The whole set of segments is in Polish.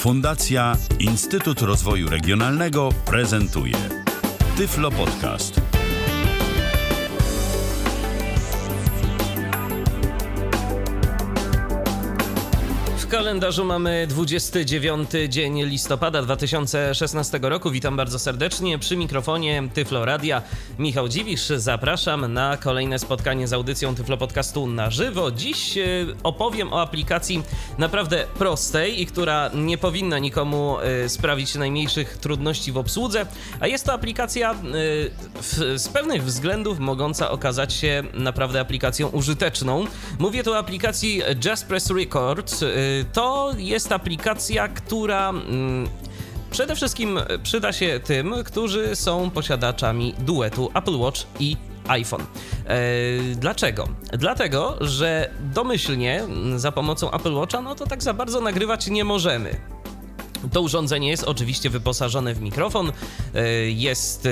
Fundacja Instytut Rozwoju Regionalnego prezentuje Tyflo Podcast. Kalendarzu mamy 29 dzień listopada 2016 roku. Witam bardzo serdecznie przy mikrofonie Tyflo Radia. Michał Dziwisz, zapraszam na kolejne spotkanie z audycją Tyflo Podcastu na żywo. Dziś e, opowiem o aplikacji naprawdę prostej i która nie powinna nikomu e, sprawić najmniejszych trudności w obsłudze, a jest to aplikacja e, z pewnych względów mogąca okazać się naprawdę aplikacją użyteczną. Mówię tu o aplikacji Just Press Record. To jest aplikacja, która mm, przede wszystkim przyda się tym, którzy są posiadaczami duetu Apple Watch i iPhone. E, dlaczego? Dlatego, że domyślnie mm, za pomocą Apple Watcha no to tak za bardzo nagrywać nie możemy. To urządzenie jest oczywiście wyposażone w mikrofon. e, Jest e,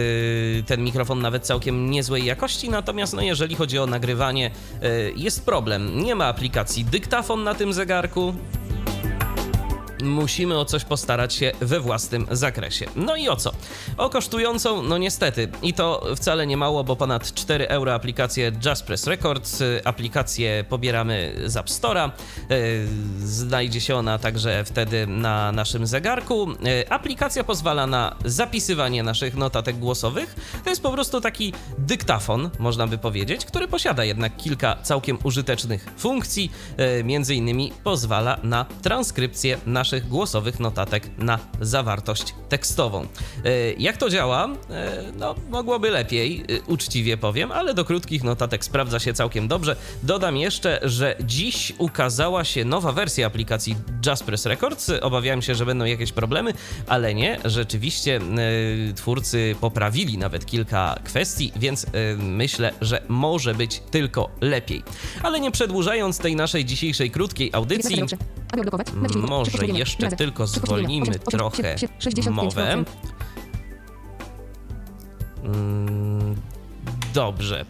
ten mikrofon nawet całkiem niezłej jakości, natomiast no, jeżeli chodzi o nagrywanie, e, jest problem. Nie ma aplikacji dyktafon na tym zegarku. Musimy o coś postarać się we własnym zakresie. No i o co? O kosztującą, no niestety, i to wcale nie mało, bo ponad 4 euro aplikację Just Press Records. Y, Aplikację pobieramy z App Store'a. Y, Znajdzie się ona także wtedy na naszym zegarku. Y, Aplikacja pozwala na zapisywanie naszych notatek głosowych. To jest po prostu taki dyktafon, można by powiedzieć, który posiada jednak kilka całkiem użytecznych funkcji. Między innymi pozwala na transkrypcję naszych głosowych notatek na zawartość tekstową. Y, Jak to działa? Y, No, mogłoby lepiej, y, uczciwie powiem, ale do krótkich notatek sprawdza się całkiem dobrze. Dodam jeszcze, że dziś ukazała się nowa wersja aplikacji Just Press Records. Obawiałem się, że będą jakieś problemy, ale nie. Rzeczywiście twórcy poprawili nawet kilka kwestii, więc myślę, że może być tylko lepiej. Ale nie przedłużając tej naszej dzisiejszej krótkiej audycji, może jeszcze tylko zwolnimy trochę mowę. Mm, Dobrze.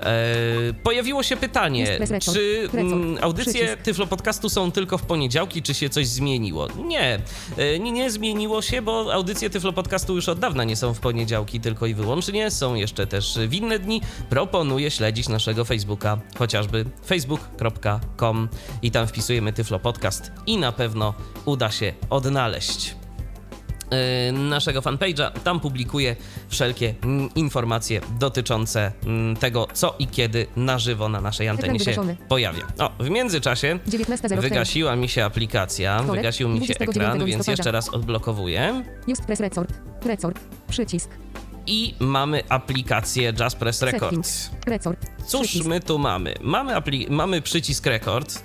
E, pojawiło się pytanie, czy Record. mm, audycje. Tyflo Podcastu są tylko w poniedziałki, czy się coś zmieniło? Nie, e, nie, nie zmieniło się, bo audycje Tyflo Podcastu już od dawna nie są w poniedziałki tylko i wyłącznie, są jeszcze też w inne dni. Proponuję śledzić naszego Facebooka, chociażby facebook.com i tam wpisujemy Tyflo Podcast i na pewno uda się odnaleźć naszego fanpage'a. Tam publikuję wszelkie mm, informacje dotyczące mm, tego, co i kiedy na żywo na naszej antenie się pojawia. O, w międzyczasie 19.04. wygasiła mi się aplikacja, wygasił mi się 29 ekran, więc jeszcze raz odblokowuję. Just Press Record. Record. Przycisk. I mamy aplikację Just Press Record. Settings. Record. Cóż my tu mamy? Mamy, apli- mamy przycisk rekord. Y,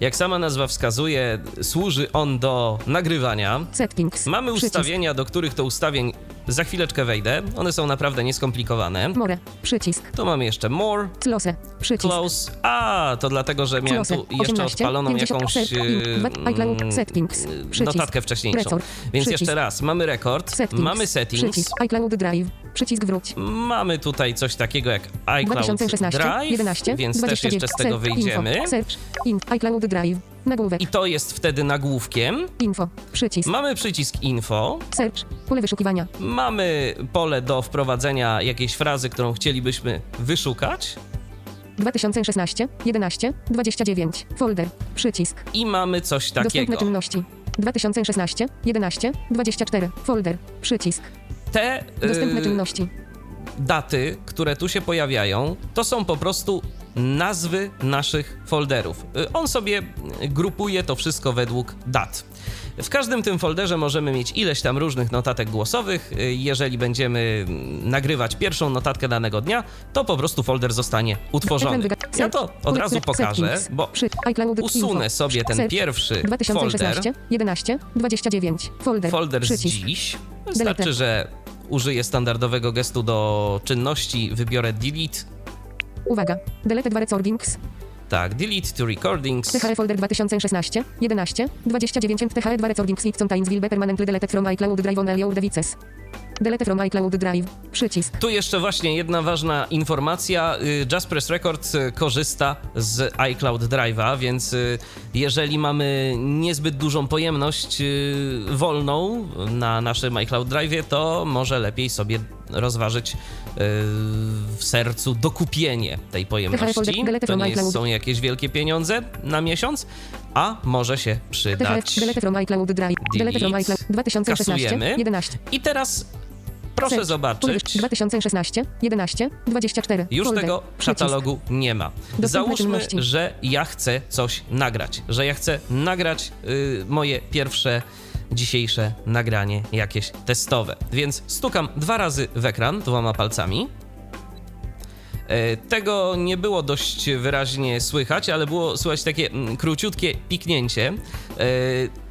Jak sama nazwa wskazuje, służy on do nagrywania. Settings. Mamy ustawienia, do których to ustawień za chwileczkę wejdę. One są naprawdę nieskomplikowane. More. Przycisk. Tu mamy jeszcze more, Close. Przycisk. close. A, to dlatego, że miałem tu jeszcze 18, odpaloną 50, jakąś set, y, ink, dwa- iCloud, mm, settings, y, przycisk, notatkę wcześniejszą. Więc przycisk, jeszcze raz, mamy rekord, Settings. mamy settings, Przycisk. iCloud Drive. Przycisk wróć. mamy tutaj coś takiego jak iCloud 2016. Drive, 11. więc 29. też jeszcze z tego wyjdziemy. Info. Search. In. iCloud Drive. Nagłówek. I to jest wtedy nagłówkiem. Info. Przycisk. Mamy przycisk info, Search. Pole wyszukiwania. mamy pole do wprowadzenia jakiejś frazy, którą chcielibyśmy wyszukać 2016. 11. 29. Folder. Przycisk. i mamy coś takiego. Dostępne czynności. 2016. 11. 24. Folder. Przycisk. Te Dostępne y, czynności. daty, które tu się pojawiają, to są po prostu nazwy naszych folderów. Y, On sobie grupuje to wszystko według dat. W każdym tym folderze możemy mieć ileś tam różnych notatek głosowych. Y, Jeżeli będziemy mm, nagrywać pierwszą notatkę danego dnia, to po prostu folder zostanie utworzony. Ja to od razu pokażę, bo usunę sobie ten pierwszy folder. 2016. 11. 29. Folder. folder z dziś. Wystarczy, że użyję standardowego gestu do czynności, wybiorę delete. Uwaga. Delete 2 recordings. Tak, delete to recordings. THE folder 2016. 11. 29. THE 2 recordings it contains will be permanently deleted from iCloud Drive on your devices. Delete from iCloud Drive. Przycisk. Tu jeszcze właśnie jedna ważna informacja. Y, Just Press Record y, korzysta z iCloud Drive'a, więc y, jeżeli mamy niezbyt dużą pojemność wolną na naszym iCloud Drive'ie, to może lepiej sobie rozważyć w sercu dokupienie tej pojemności. To nie jest, są jakieś wielkie pieniądze na miesiąc, a może się przydać. Delete from iCloud Drive. Delete from iCloud. 2016. Kasujemy. 11. I teraz proszę Search. zobaczyć. 2016. 11. 24. Już Folder. tego katalogu nie ma. Dostępne Załóżmy, że ja chcę coś nagrać, że ja chcę nagrać y, moje pierwsze dzisiejsze nagranie jakieś testowe. Więc stukam dwa razy w ekran dwoma palcami. E, Tego nie było dość wyraźnie słychać, ale było słychać takie mm, króciutkie piknięcie. E,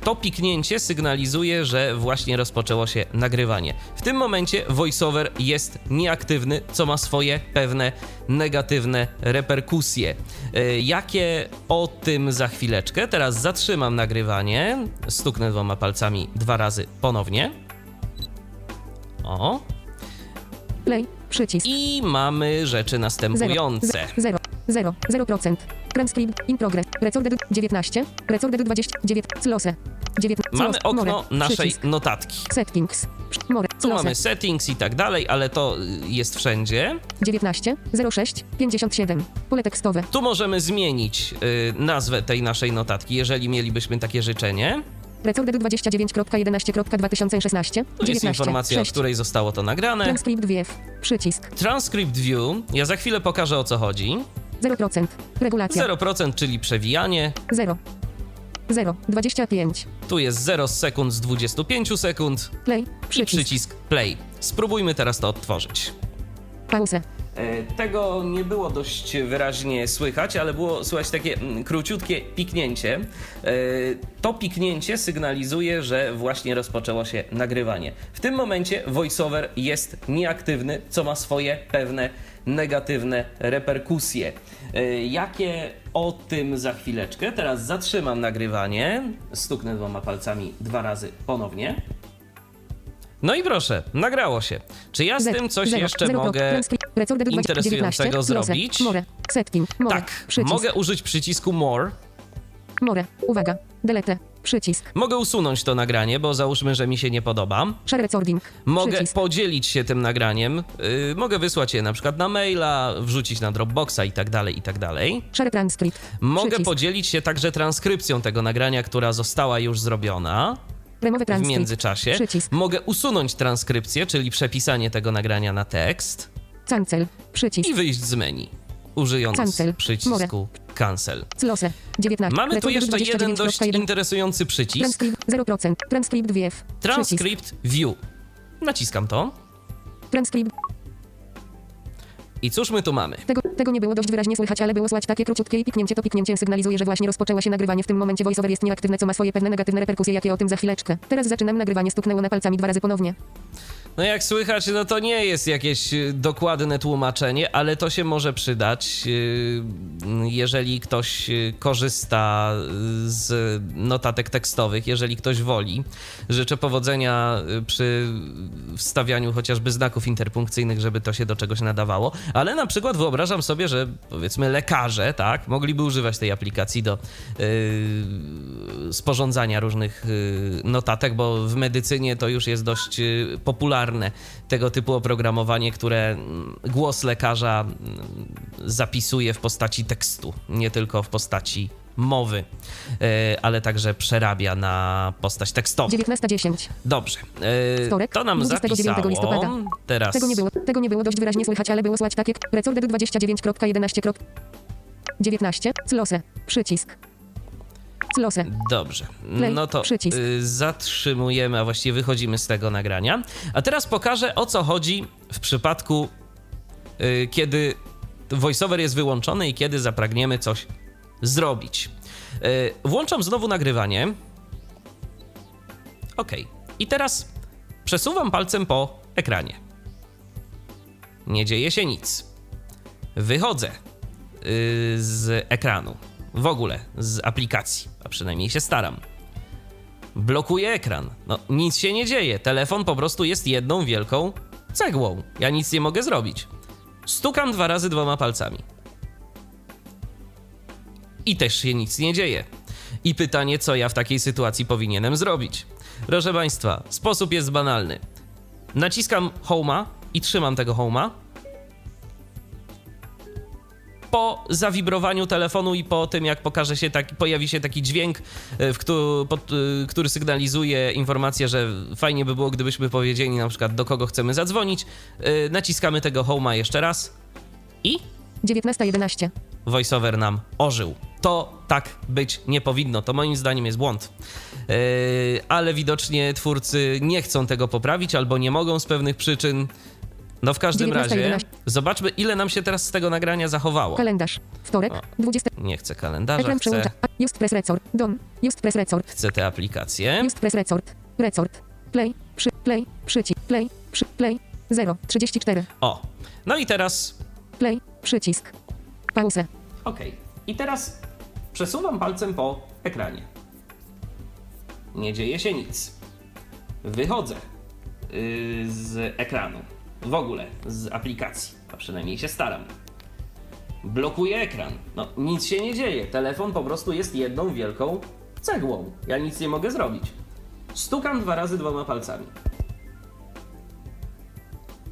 To piknięcie sygnalizuje, że właśnie rozpoczęło się nagrywanie. W tym momencie voiceover jest nieaktywny, co ma swoje pewne negatywne reperkusje. E, Jakie o tym za chwileczkę? Teraz zatrzymam nagrywanie, stuknę dwoma palcami dwa razy ponownie. O, Play. Przycisk. i mamy rzeczy następujące. 0. 0. 0%. Transkript. In progress. Recorded 19. Recorded 29. Close. 19. Mamy okno More. naszej Przycisk. notatki. Settings. More. Tu Close. mamy settings i tak dalej, ale to y, jest wszędzie. 19. 06. 57. Pole tekstowe. Tu możemy zmienić y, nazwę tej naszej notatki, jeżeli mielibyśmy takie życzenie. Recorded 29.11.2016. Tu jest 19. informacja, 6. o której zostało to nagrane. Transkript WF. Przycisk. Transcript View. Ja za chwilę pokażę o co chodzi. 0%. Regulacja. 0%, czyli przewijanie. 0. 0. 25. Tu jest 0 sekund z 25 sekund Play. i Przycisk. przycisk play. Spróbujmy teraz to odtworzyć. Pauzę. E, Tego nie było dość wyraźnie słychać, ale było słychać takie mm, króciutkie piknięcie. E, To piknięcie sygnalizuje, że właśnie rozpoczęło się nagrywanie. W tym momencie voiceover jest nieaktywny, co ma swoje pewne negatywne reperkusje. E, Jakie o tym za chwileczkę? Teraz zatrzymam nagrywanie, stuknę dwoma palcami dwa razy ponownie. No i proszę, nagrało się. Czy ja z tym coś jeszcze mogę 20. interesującego 19. Close. zrobić? More. Setting. More. Tak, Przycisk. mogę użyć przycisku More. More. Uwaga. Delete. Przycisk. Mogę usunąć to nagranie, bo załóżmy, że mi się nie podoba. Share recording. Mogę Przycisk. podzielić się tym nagraniem. Yy, mogę wysłać je na przykład na maila, wrzucić na Dropboxa i tak dalej, i tak dalej. Share transcript. Mogę Przycisk. podzielić się także transkrypcją tego nagrania, która została już zrobiona w międzyczasie. Przycisk. Mogę usunąć transkrypcję, czyli przepisanie tego nagrania na tekst Cancel. Przycisk. i wyjść z menu, użyjąc Cancel. przycisku cancel. Close. 19. Mamy tu jeszcze jeden dość 29.1. interesujący przycisk. Transkript 0%. Transkript WF. Przycisk. Transcript View. Naciskam to. Transkript. I cóż my tu mamy? Tego, tego nie było dość wyraźnie słychać, ale było słychać takie króciutkie i piknięcie. To piknięcie sygnalizuje, że właśnie rozpoczęło się nagrywanie. W tym momencie voiceover jest nieaktywne, co ma swoje pewne negatywne reperkusje, jakie o tym za chwileczkę. Teraz zaczynam nagrywanie, stuknęło na palcami dwa razy ponownie. No jak słychać, no to nie jest jakieś y, dokładne tłumaczenie, ale to się może przydać, y, jeżeli ktoś y, korzysta z notatek tekstowych, jeżeli ktoś woli. Życzę powodzenia przy wstawianiu chociażby znaków interpunkcyjnych, żeby to się do czegoś nadawało, ale na przykład wyobrażam sobie, że powiedzmy lekarze, tak, mogliby używać tej aplikacji do y, sporządzania różnych y, notatek, bo w medycynie to już jest dość y, popularne tego typu oprogramowanie, które mm, głos lekarza mm, zapisuje w postaci tekstu, nie tylko w postaci mowy, y, ale także przerabia na postać tekstową. 19.10. Dobrze. y, Wtorek, To nam 29 zapisało. listopada. Teraz Tego nie było, tego nie było dość wyraźnie słychać, ale było słychać takie recorded 29.11. 19. Close. Przycisk. Dobrze. No to y, zatrzymujemy, a właściwie wychodzimy z tego nagrania. A teraz pokażę o co chodzi w przypadku, y, kiedy voiceover jest wyłączony i kiedy zapragniemy coś zrobić. Y, włączam znowu nagrywanie. Ok. I teraz przesuwam palcem po ekranie. Nie dzieje się nic. Wychodzę z ekranu. W ogóle z aplikacji, a przynajmniej się staram. blokuje ekran. No, nic się nie dzieje. Telefon po prostu jest jedną wielką cegłą. Ja nic nie mogę zrobić. Stukam dwa razy dwoma palcami. I też się nic nie dzieje. I pytanie, co ja w takiej sytuacji powinienem zrobić? Proszę Państwa, sposób jest banalny. Naciskam Home'a i trzymam tego Home'a. Po zawibrowaniu telefonu i po tym, jak pokaże się taki, pojawi się taki dźwięk, e, w któ, pod, e, który sygnalizuje informację, że fajnie by było, gdybyśmy powiedzieli na przykład do kogo chcemy zadzwonić, e, naciskamy tego Home'a jeszcze raz i 19.11. voiceover nam ożył. To tak być nie powinno. To moim zdaniem jest błąd. Yy, ale widocznie twórcy nie chcą tego poprawić albo nie mogą z pewnych przyczyn. No w każdym 19:11. razie zobaczmy ile nam się teraz z tego nagrania zachowało. Kalendarz. Wtorek. O. 20. Nie chcę kalendarza, Ekran chcę, Just Press Resort. Dom. Just Press Resort. chcę te aplikacje. Just Press Resort. Resort. Play. Przy. Play. Przycisk. Play. Przy. Play. 0. 34. O, no i teraz Play. Przycisk. Pauzę. OK. I teraz przesuwam palcem po ekranie. Nie dzieje się nic. Wychodzę yy, z ekranu. W ogóle z aplikacji. A przynajmniej się staram. Blokuję ekran. No, nic się nie dzieje. Telefon po prostu jest jedną wielką cegłą. Ja nic nie mogę zrobić. Stukam dwa razy dwoma palcami.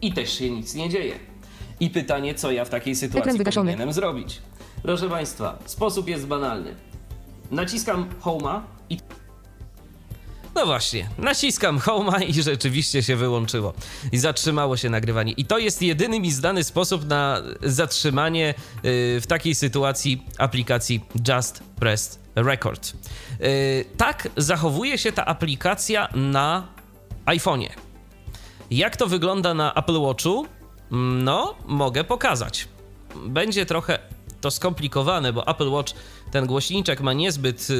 I też się nic nie dzieje. I pytanie, co ja w takiej sytuacji powinienem zrobić? Proszę Państwa, sposób jest banalny. Naciskam Home'a i. No właśnie, naciskam Home'a i rzeczywiście się wyłączyło. I zatrzymało się nagrywanie. I to jest jedyny mi znany sposób na zatrzymanie yy, w takiej sytuacji aplikacji Just Press Record. Yy, tak zachowuje się ta aplikacja na iPhone'ie. Jak to wygląda na Apple Watchu? No, mogę pokazać. Będzie trochę to skomplikowane, bo Apple Watch ten głośniczek ma niezbyt yy,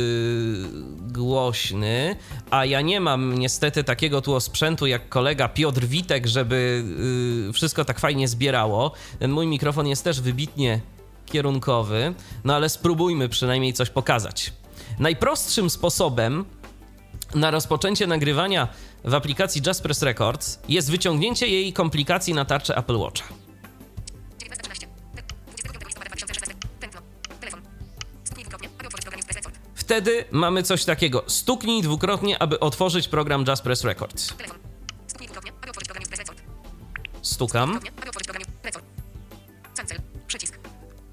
głośny, a ja nie mam niestety takiego tu sprzętu jak kolega Piotr Witek, żeby yy, wszystko tak fajnie zbierało. Ten mój mikrofon jest też wybitnie kierunkowy, no ale spróbujmy przynajmniej coś pokazać. Najprostszym sposobem na rozpoczęcie nagrywania w aplikacji Just Press Records jest wyciągnięcie jej komplikacji na tarczę Apple Watcha. Wtedy mamy coś takiego. Stuknij dwukrotnie, aby otworzyć program Just Press Records. Stukam.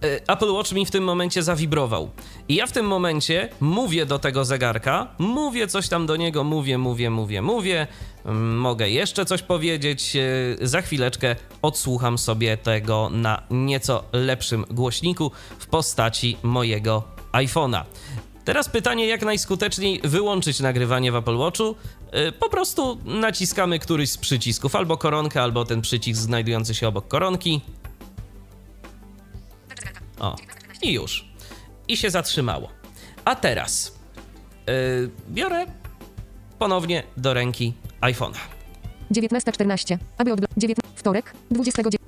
E, Apple Watch mi w tym momencie zawibrował. I ja w tym momencie mówię do tego zegarka, mówię coś tam do niego, mówię, mówię, mówię, mówię. Mm, Mogę jeszcze coś powiedzieć. e, Za chwileczkę odsłucham sobie tego na nieco lepszym głośniku w postaci mojego iPhone'a. Teraz pytanie, jak najskuteczniej wyłączyć nagrywanie w Apple Watchu. E, Po prostu naciskamy któryś z przycisków, albo koronkę, albo ten przycisk znajdujący się obok koronki. O, i już. I się zatrzymało. A teraz yy, biorę ponownie do ręki iPhone'a. 19.14. Aby odblokować. 19. Wtorek. 29.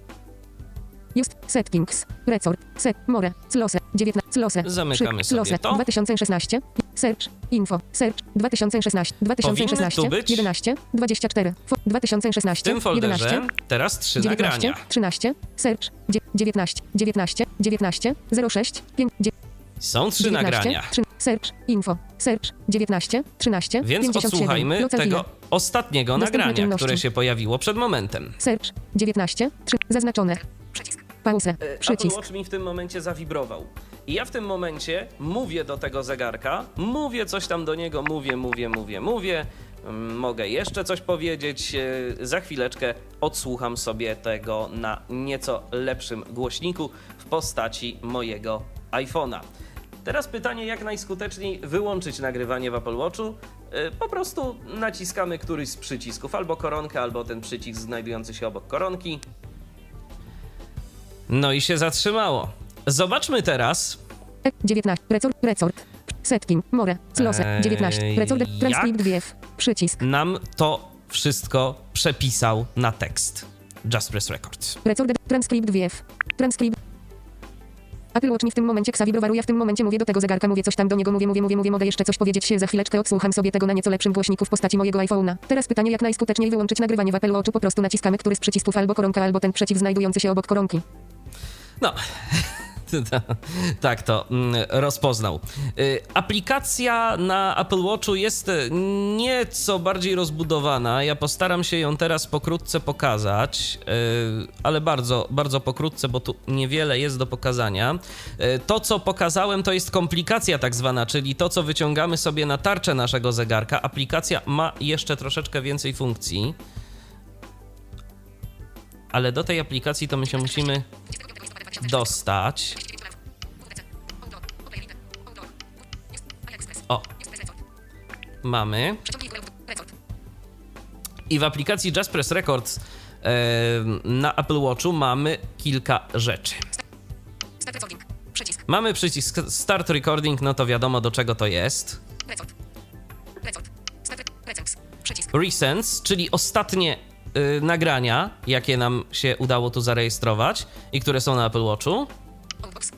Just settings. Resort. Set. More. Close. 19. Close. Zamykamy sobie Close. to. 2016. Search. Info. Search. 2016. 2016. tu być- 11. 24. Fo- 2016. W tym folderze 11. teraz trzy 19. nagrania. 13. Search. Dzie- 19. 19. 19. 06. 5. Są trzy 19, nagrania. trzy- Search. Info. Search. 19. 13. Więc 57. odsłuchajmy Local tego ostatniego Dostępne nagrania, czynności. które się pojawiło przed momentem. Search. 19. 3. Zaznaczone. Przycisk. Pauzę. Apple Przycisk. Watch mi w tym momencie zawibrował. I ja w tym momencie mówię do tego zegarka, mówię coś tam do niego, mówię, mówię, mówię, mówię. Mm, Mogę jeszcze coś powiedzieć. e, Za chwileczkę odsłucham sobie tego na nieco lepszym głośniku w postaci mojego iPhone'a. Teraz pytanie, jak najskuteczniej wyłączyć nagrywanie w Apple Watchu? E, Po prostu naciskamy któryś z przycisków, albo koronkę, albo ten przycisk znajdujący się obok koronki. No i się zatrzymało. Zobaczmy teraz, 19. Resort. Resort. Setting. More. Close. Eee, 19. Resort. jak? Transkrypt WF. Przycisk. nam to wszystko przepisał na tekst. Just Press Records. Resort. Transkrypt WF. Transkrypt. Apple Watch mi w tym momencie ksa wibrowaru, ja w tym momencie mówię do tego zegarka, mówię coś tam do niego, mówię, mówię, mówię, mówię, mogę jeszcze coś powiedzieć się za chwileczkę, odsłucham sobie tego na nieco lepszym głośniku w postaci mojego iPhone'a. Teraz pytanie, jak najskuteczniej wyłączyć nagrywanie w Apple Watchu, po prostu naciskamy któryś z przycisków albo koronka, albo ten przycisk znajdujący się obok koronki. No. tak to mm, rozpoznał. Y, Aplikacja na Apple Watchu jest y, nieco bardziej rozbudowana. Ja postaram się ją teraz pokrótce pokazać, y, ale bardzo, bardzo pokrótce, bo tu niewiele jest do pokazania. To, co pokazałem, to jest komplikacja tak zwana, czyli to, co wyciągamy sobie na tarczę naszego zegarka. Aplikacja ma jeszcze troszeczkę więcej funkcji. Ale do tej aplikacji to my się musimy dostać. O, mamy. I w aplikacji Just Press Records na Apple Watchu mamy kilka rzeczy. Przycisk. Mamy przycisk Start Recording, no to wiadomo do czego to jest. Recents, czyli ostatnie y, nagrania, jakie nam się udało tu zarejestrować i które są na Apple Watchu. Outbox.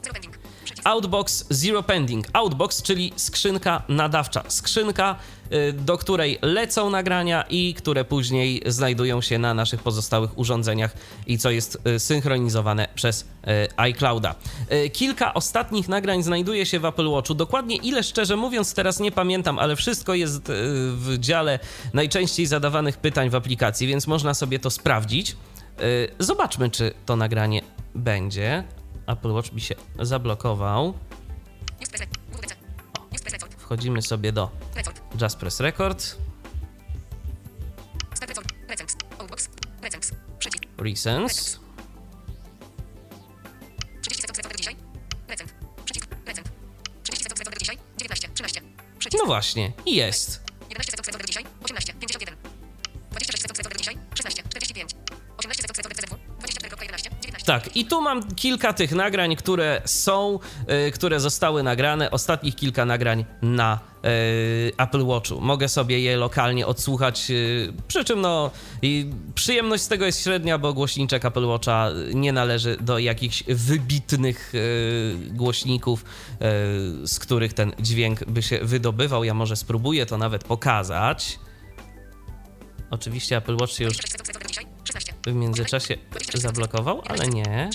Outbox Zero Pending. Outbox, czyli skrzynka nadawcza. Skrzynka, y, do której lecą nagrania i które później znajdują się na naszych pozostałych urządzeniach i co jest y, synchronizowane przez y, iClouda. Kilka ostatnich nagrań znajduje się w Apple Watchu. Dokładnie ile, szczerze mówiąc, teraz nie pamiętam, ale wszystko jest w dziale najczęściej zadawanych pytań w aplikacji, więc można sobie to sprawdzić. Zobaczmy, czy to nagranie będzie. Apple Watch mi się zablokował. Wchodzimy sobie do. Just Press Record, Start record. Records. Outbox. Tak, i tu mam kilka tych nagrań, które są, y, które zostały nagrane, ostatnich kilka nagrań na y, Apple Watchu. Mogę sobie je lokalnie odsłuchać, y, przy czym no przyjemność z tego jest średnia, bo głośniczek Apple Watcha nie należy do jakichś wybitnych głośników, z których ten dźwięk by się wydobywał. Ja może spróbuję to nawet pokazać. Oczywiście Apple Watch się już w międzyczasie zablokował, ale nie.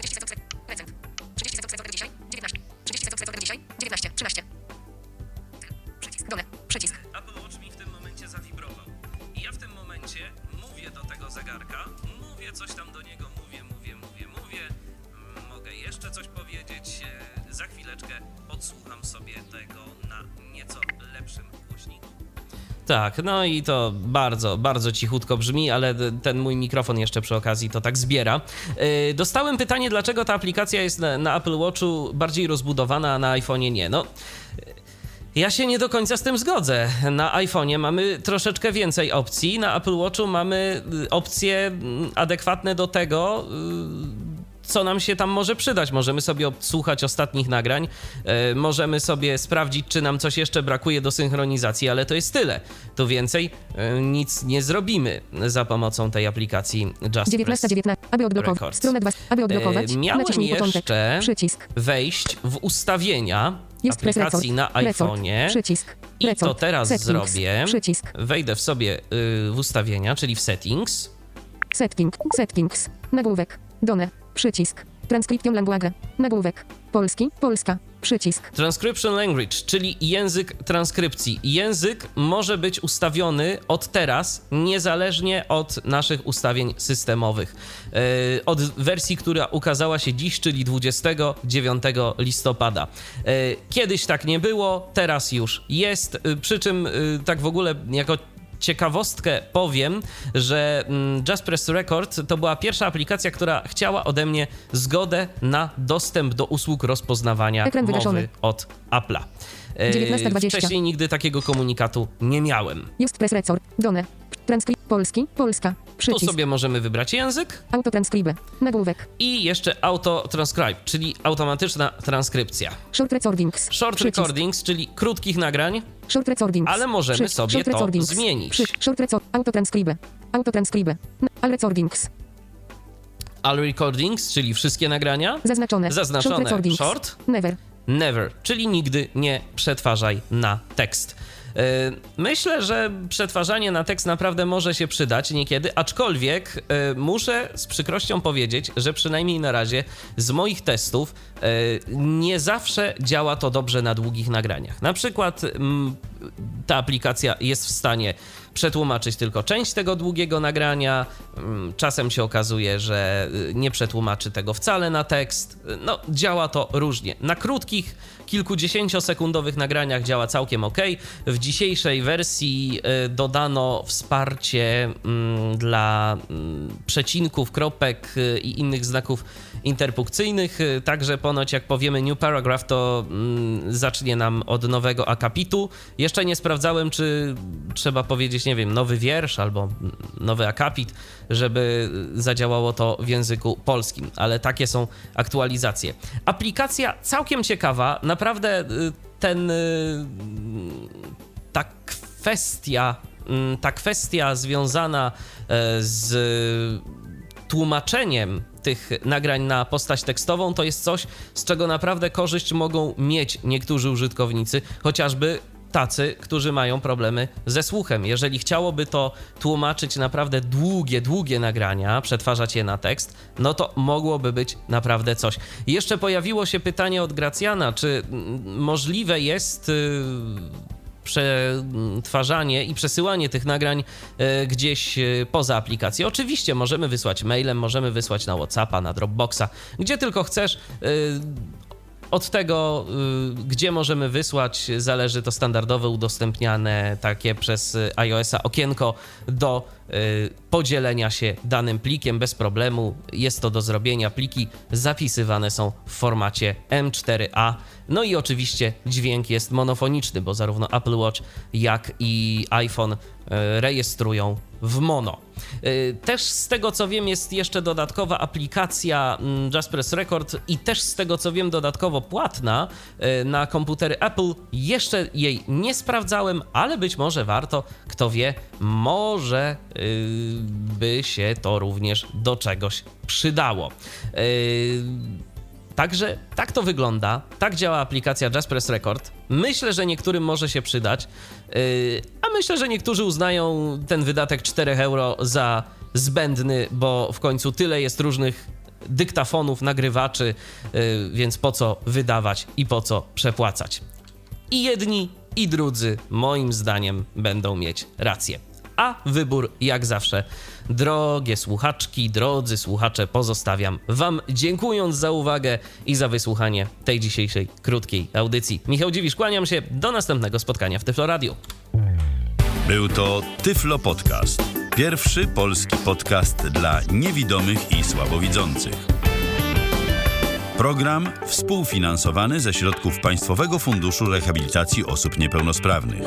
Tak, no i to bardzo, bardzo cichutko brzmi, ale ten mój mikrofon jeszcze przy okazji to tak zbiera. Yy, dostałem pytanie, dlaczego ta aplikacja jest na, na Apple Watchu bardziej rozbudowana, a na iPhone'ie nie. No, ja się nie do końca z tym zgodzę. Na iPhone'ie mamy troszeczkę więcej opcji, na Apple Watchu mamy y, opcje mm, adekwatne do tego, y, co nam się tam może przydać. Możemy sobie odsłuchać ostatnich nagrań, y, możemy sobie sprawdzić, czy nam coś jeszcze brakuje do synchronizacji, ale to jest tyle. Tu więcej y, nic nie zrobimy za pomocą tej aplikacji Just 19. Press. 19. Aby odblokować. Stronę 2. Aby odblokować. E, miałem Naciśnij początek. jeszcze- Przycisk. Wejść w ustawienia Jest aplikacji na iPhone'ie. Przycisk. I to teraz Settings. zrobię. Przycisk. Wejdę w sobie y, w ustawienia, czyli w settings. Setting. Settings. Nagłówek. Done. Przycisk. Transcription language. Nagłówek. Polski. Polska. Przycisk. Transcription language, czyli język transkrypcji. Język może być ustawiony od teraz, niezależnie od naszych ustawień systemowych. Yy, od wersji, która ukazała się dziś, czyli 29 listopada. Yy, kiedyś tak nie było, teraz już jest. Yy, przy czym, tak w ogóle, jako ciekawostkę powiem, że mm, Just Press Record to była pierwsza aplikacja, która chciała ode mnie zgodę na dostęp do usług rozpoznawania mowy od Apple'a. E, 19:20. Wcześniej nigdy takiego komunikatu nie miałem. Just press record. Done. Transkrypt. Polski. Polska. Tu Przycisk. sobie możemy wybrać język Autotranskrybe. Nagłówek. i jeszcze auto transcribe, czyli automatyczna transkrypcja. Short recordings. Short Przycisk. recordings, czyli krótkich nagrań, Short recordings. Ale możemy Przycisk. sobie to zmienić. Przycisk. Short record. Autotranskrybe. N- All recordings. All recordings, czyli wszystkie nagrania. Zaznaczone. Zaznaczone. Short. Short. Never. Never, czyli nigdy nie przetwarzaj na tekst. Yy, Myślę, że przetwarzanie na tekst naprawdę może się przydać niekiedy, aczkolwiek yy, muszę z przykrością powiedzieć, że przynajmniej na razie z moich testów yy, nie zawsze działa to dobrze na długich nagraniach. Na przykład ta aplikacja jest w stanie przetłumaczyć tylko część tego długiego nagrania. Mm, Czasem się okazuje, że nie przetłumaczy tego wcale na tekst. No, działa to różnie. Na krótkich, kilkudziesięciosekundowych nagraniach działa całkiem ok. W dzisiejszej wersji y, dodano wsparcie mm, dla mm, przecinków, kropek y, i innych znaków interpunkcyjnych. Y, Także ponoć jak powiemy new paragraph, to mm, zacznie nam od nowego akapitu. Jeszcze nie sprawdzałem, czy trzeba powiedzieć, nie wiem, nowy wiersz albo mm, nowy akapit, żeby zadziałało to w języku polskim, ale takie są aktualizacje. Aplikacja całkiem ciekawa, naprawdę y, ten y, ta kwestia, mm, ta kwestia związana e, z tłumaczeniem tych nagrań na postać tekstową to jest coś, z czego naprawdę korzyść mogą mieć niektórzy użytkownicy, chociażby tacy, którzy mają problemy ze słuchem. Jeżeli chciałoby to tłumaczyć naprawdę długie, długie nagrania, przetwarzać je na tekst, no to mogłoby być naprawdę coś. Jeszcze pojawiło się pytanie od Gracjana, czy mm, możliwe jest y, przetwarzanie i przesyłanie tych nagrań e, gdzieś e, poza aplikację. Oczywiście możemy wysłać mailem, możemy wysłać na WhatsAppa, na Dropboxa, gdzie tylko chcesz. e, Od tego, gdzie możemy wysłać, zależy to standardowe udostępniane takie przez iOS-a okienko do podzielenia się danym plikiem bez problemu. Jest to do zrobienia. Pliki zapisywane są w formacie M4A. No i oczywiście dźwięk jest monofoniczny, bo zarówno Apple Watch, jak i iPhone y, rejestrują w mono. Y, Też z tego co wiem, jest jeszcze dodatkowa aplikacja mm, Jaspers Record i też z tego co wiem, dodatkowo płatna y, na komputery Apple. Jeszcze jej nie sprawdzałem, ale być może warto, kto wie, może y, by się to również do czegoś przydało. Y, Także tak to wygląda, tak działa aplikacja Jaspers Record. Myślę, że niektórym może się przydać, yy, a myślę, że niektórzy uznają ten wydatek 4 euro za zbędny, bo w końcu tyle jest różnych dyktafonów, nagrywaczy, yy, więc po co wydawać i po co przepłacać. I jedni, i drudzy, moim zdaniem, będą mieć rację. A wybór, jak zawsze, drogie słuchaczki, drodzy słuchacze, pozostawiam Wam, dziękując za uwagę i za wysłuchanie tej dzisiejszej krótkiej audycji. Michał Dziwisz, kłaniam się, do następnego spotkania w Tyflo Radio. Był to Tyflo Podcast. Pierwszy polski podcast dla niewidomych i słabowidzących. Program współfinansowany ze środków Państwowego Funduszu Rehabilitacji Osób Niepełnosprawnych.